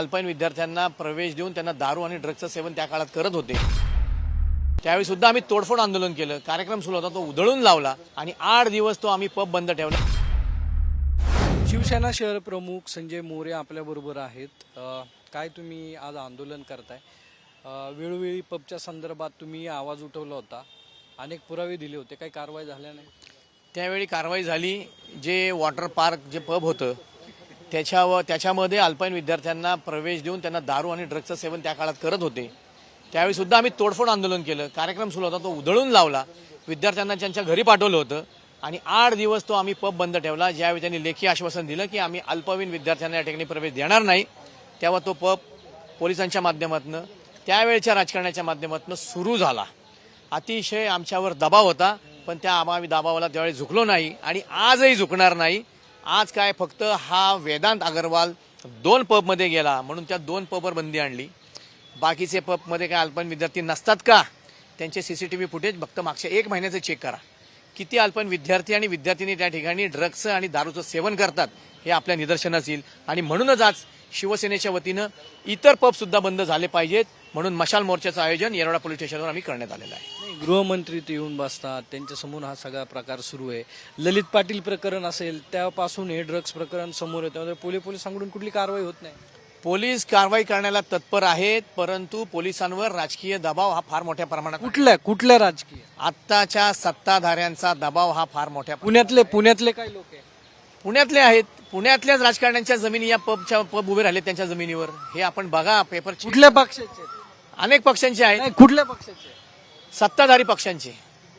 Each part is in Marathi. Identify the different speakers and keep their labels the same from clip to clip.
Speaker 1: अल्पवयीन विद्यार्थ्यांना प्रवेश देऊन त्यांना दारू आणि ड्रग्जचं सेवन त्या काळात करत होते. त्यावेळी सुद्धा आम्ही तोडफोड आंदोलन केलं. कार्यक्रम सुरू होता तो उधळून लावला आणि आठ दिवस तो आम्ही पब बंद ठेवला.
Speaker 2: शिवसेना शहर प्रमुख संजय मोरे आपल्याबरोबर आहेत. काय तुम्ही आज आंदोलन करताय? वेळोवेळी पबच्या संदर्भात तुम्ही आवाज उठवला होता. अनेक पुरावे दिले होते. काही कारवाई झाल्या नाही?
Speaker 1: त्यावेळी कारवाई झाली. जे वॉटर पार्क जे पब होतं त्याच्यावर त्याच्यामध्ये अल्पवयीन विद्यार्थ्यांना प्रवेश देऊन त्यांना दारू आणि ड्रग्जचं सेवन त्या काळात करत होते. त्यावेळी सुद्धा आम्ही तोडफोड आंदोलन केलं. कार्यक्रम सुरू होता तो उधळून लावला. विद्यार्थ्यांना त्यांच्या घरी पाठवलं होतं. आणि आठ दिवस तो आम्ही पब बंद ठेवला. ज्यावेळी त्यांनी लेखी आश्वासन दिलं की आम्ही अल्पवयीन विद्यार्थ्यांना या ठिकाणी प्रवेश देणार नाही तेव्हा तो पब पोलिसांच्या माध्यमातून त्यावेळच्या राजकारणाच्या माध्यमातून सुरू झाला. अतिशय आमच्यावर दबाव होता पण त्या आम्ही दबावाला त्यावेळी झुकलो नाही आणि आजही झुकणार नाही. आज काय फक्त हा वेदांत अगरवाल दोन पबमध्ये गेला म्हणून त्या दोन पबवर बंदी आणली. बाकीचे पबमध्ये काय अल्पन विद्यार्थी नसतात का? त्यांचे C C T V footage फक्त मागच्या एक महिन्याचं चेक करा. किती अल्पन विद्यार्थी आणि विद्यार्थिनी त्या ठिकाणी ड्रग्स आणि दारूचं सेवन करतात हे आपल्या निदर्शनास येईल. आणि म्हणूनच आज शिवसेनेच्या वतीनं इतर पबसुद्धा बंद झाले पाहिजेत म्हणून मशाल मोर्चाचं आयोजन येरवडा पोलीस स्टेशनवर आम्ही करण्यात आलेलं आहे.
Speaker 2: गृहमंत्री ते येऊन बसतात. त्यांच्यासमोर हा सगळा प्रकार सुरू आहे. ललित पाटील प्रकरण असेल त्यापासून हे ड्रग्ज प्रकरण समोर येतं. त्यामुळे पोलीस पोलिसांकडून कुठली कारवाई होत नाही.
Speaker 1: पोलीस कारवाई करण्याला तत्पर आहेत परंतु पोलिसांवर राजकीय दबाव हा फार मोठ्या प्रमाणात
Speaker 2: कुठल्या कुठल्या राजकीय?
Speaker 1: आत्ताच्या सत्ताधाऱ्यांचा दबाव हा फार मोठ्या
Speaker 2: पुण्यातले पुण्यातले काही लोक आहे
Speaker 1: पुण्यातले आहेत. पुण्यातल्याच राजकारण्यांच्या जमिनी या पबच्या पब उभे राहिले त्यांच्या जमिनीवर. हे आपण बघा पेपर
Speaker 2: कुठल्या पक्षाचे
Speaker 1: अनेक पक्षांचे आहेत.
Speaker 2: नाही कुठल्या पक्षाचे
Speaker 1: सत्ताधारी पक्षांचे.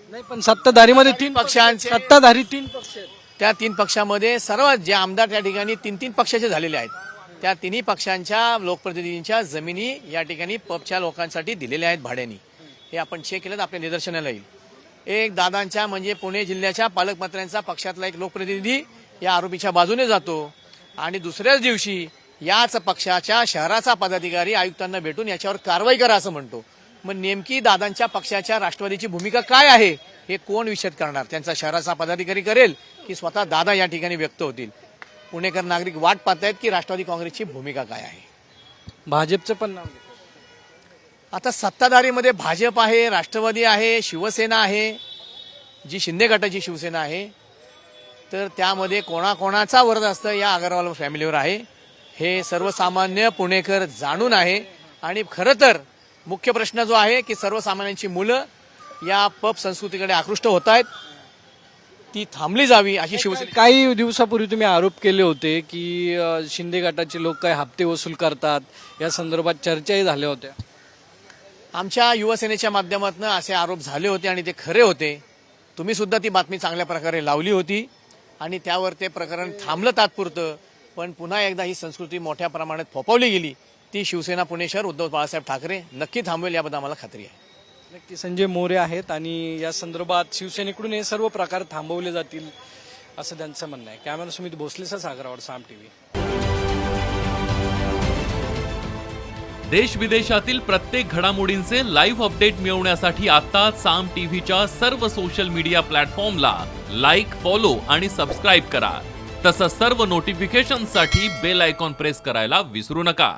Speaker 2: नाही पण सत्ताधारीमध्ये तीन
Speaker 1: पक्षांचे-
Speaker 2: सत्ताधारी तीन पक्ष आहेत.
Speaker 1: त्या तीन पक्षामध्ये सर्व जे आमदार त्या ठिकाणी तीन तीन पक्षाचे झालेले आहेत. त्या तिन्ही पक्षांच्या लोकप्रतिनिधींच्या जमिनी या ठिकाणी पबच्या लोकांसाठी दिलेल्या आहेत भाड्यानी. हे आपण चेक केलं तर आपल्या निदर्शनाला येईल. एक दादांच्या म्हणजे पुणे जिल्ह्याच्या पालकमंत्र्यांचा पक्षातला एक लोकप्रतिनिधी या आरोपीच्या बाजूने जातो. आणि दुसऱ्याच दिवशी याच पक्षाच्या शहराचा पदाधिकारी आयुक्तांना भेटून याच्यावर कारवाई करा असं म्हणतो. मग नेमकी दादांच्या पक्षाच्या राष्ट्रवादीची भूमिका काय आहे हे कोण विषद करणार? त्यांचा शहराचा पदाधिकारी करेल की स्वतः दादा या ठिकाणी व्यक्त होतील? पुणेकर नागरिक वाट पाहतायत की राष्ट्रवादी काँग्रेसची भूमिका काय आहे?
Speaker 2: भाजपचं पण नाव.
Speaker 1: आता सत्ताधारीमध्ये भाजप आहे राष्ट्रवादी आहे शिवसेना आहे जी शिंदे गटाची शिवसेना आहे तर त्यामध्ये कोणाकोणाचा वरद असतं या अगरवाल फॅमिलीवर आहे. हे सर्वसामान्य पुणेकर जाणून आहे. आणि खरं तर मुख्य प्रश्न जो आहे की सर्वसामान्यांची मुलं या पब संस्कृतीकडे आकृष्ट होत आहेत. ती थांबली जावी अशी शिवसेना
Speaker 2: काही दिवसापूर्वी तुम्ही आरोप केले होते की शिंदे गटाचे लोक काही हप्ते वसूल करतात या संदर्भात चर्चाही झाल्या होत्या.
Speaker 1: आमच्या युवसेनेच्या माध्यमातून असे आरोप झाले होते आणि ते खरे होते. तुम्ही सुद्धा ती बातमी चांगल्या प्रकारे लावली होती आणि त्यावर ते प्रकरण थांबलं तात्पुरतं पण पुन्हा एकदा ही संस्कृती मोठ्या प्रमाणात फोपवली गेली. ती शिवसेना पुणे शहर उद्धव बाळासाहेब ठाकरे नक्की थांबवेल याबद्दल आम्हाला खात्री आहे.
Speaker 2: नक्की संजय मोरे आहेत आणि या संदर्भात शिवसेनेकडून हे सर्व प्रकार थांबवले जातील असं त्यांचं म्हणणं आहे. कॅमेरा सुमित भोसलेचा सागरावर साम टीव्ही.
Speaker 3: देश विदेशातील प्रत्येक घडामोडींचे लाईव्ह अपडेट मिळवण्यासाठी आता साम टीव्हीच्या सर्व सोशल मीडिया प्लॅटफॉर्मला लाईक फॉलो आणि सबस्क्राईब करा. तसंच सर्व नोटिफिकेशनसाठी बेल आयकॉन प्रेस करायला विसरू नका.